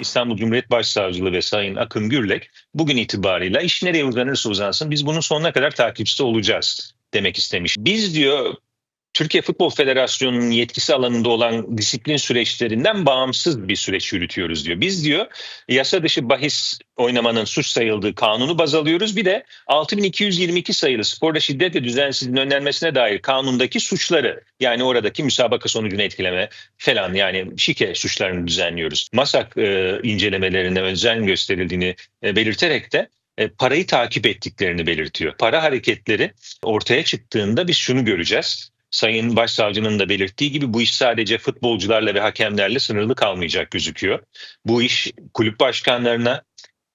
İstanbul Cumhuriyet Başsavcılığı ve Sayın Akın Gürlek bugün itibarıyla iş nereye uzanırsa uzansın biz bunun sonuna kadar takipçisi olacağız demek istemiş. Biz diyor Türkiye Futbol Federasyonu'nun yetkisi alanında olan disiplin süreçlerinden bağımsız bir süreç yürütüyoruz diyor. Biz diyor yasa dışı bahis oynamanın suç sayıldığı kanunu baz alıyoruz. Bir de 6222 sayılı sporda şiddet ve düzensizliğin önlenmesine dair kanundaki suçları yani oradaki müsabaka sonucunu etkileme falan yani şike suçlarını düzenliyoruz. Masak e, incelemelerine özen gösterildiğini e, belirterek de e, parayı takip ettiklerini belirtiyor. Para hareketleri ortaya çıktığında biz şunu göreceğiz. Sayın Başsavcının da belirttiği gibi bu iş sadece futbolcularla ve hakemlerle sınırlı kalmayacak gözüküyor. Bu iş kulüp başkanlarına,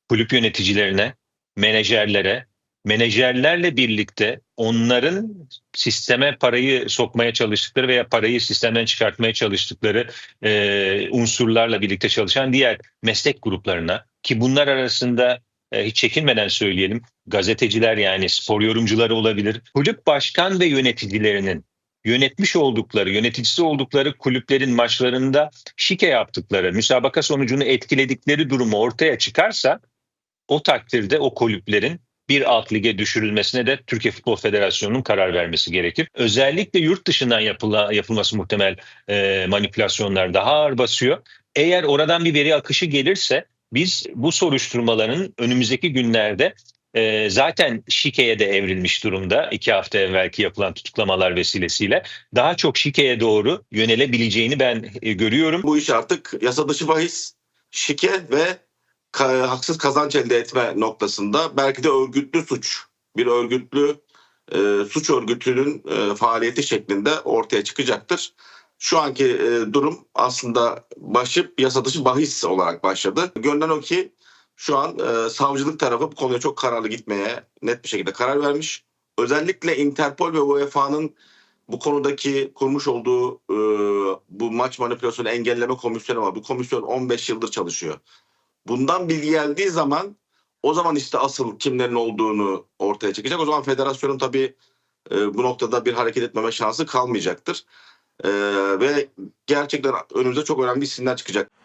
kulüp yöneticilerine, menajerlere, menajerlerle birlikte onların sisteme parayı sokmaya çalıştıkları veya parayı sistemden çıkartmaya çalıştıkları e, unsurlarla birlikte çalışan diğer meslek gruplarına ki bunlar arasında e, hiç çekinmeden söyleyelim gazeteciler yani spor yorumcuları olabilir. Kulüp başkan ve yöneticilerinin yönetmiş oldukları, yöneticisi oldukları kulüplerin maçlarında şike yaptıkları, müsabaka sonucunu etkiledikleri durumu ortaya çıkarsa o takdirde o kulüplerin bir alt lige düşürülmesine de Türkiye Futbol Federasyonu'nun karar vermesi gerekir. Özellikle yurt dışından yapıla, yapılması muhtemel e, manipülasyonlar daha ağır basıyor. Eğer oradan bir veri akışı gelirse biz bu soruşturmaların önümüzdeki günlerde e, zaten şikeye de evrilmiş durumda iki hafta evvelki yapılan tutuklamalar vesilesiyle daha çok şikeye doğru yönelebileceğini ben e, görüyorum. Bu iş artık yasa dışı bahis, şike ve ka- haksız kazanç elde etme noktasında belki de örgütlü suç, bir örgütlü e, suç örgütünün e, faaliyeti şeklinde ortaya çıkacaktır. Şu anki e, durum aslında başı yasa dışı bahis olarak başladı. Görünen o ki şu an e, savcılık tarafı bu konuya çok kararlı gitmeye net bir şekilde karar vermiş. Özellikle Interpol ve UEFA'nın bu konudaki kurmuş olduğu e, bu maç manipülasyonu engelleme komisyonu var. Bu komisyon 15 yıldır çalışıyor. Bundan bilgi geldiği zaman o zaman işte asıl kimlerin olduğunu ortaya çıkacak. O zaman federasyonun tabii e, bu noktada bir hareket etmeme şansı kalmayacaktır. E, ve gerçekten önümüze çok önemli isimler çıkacak.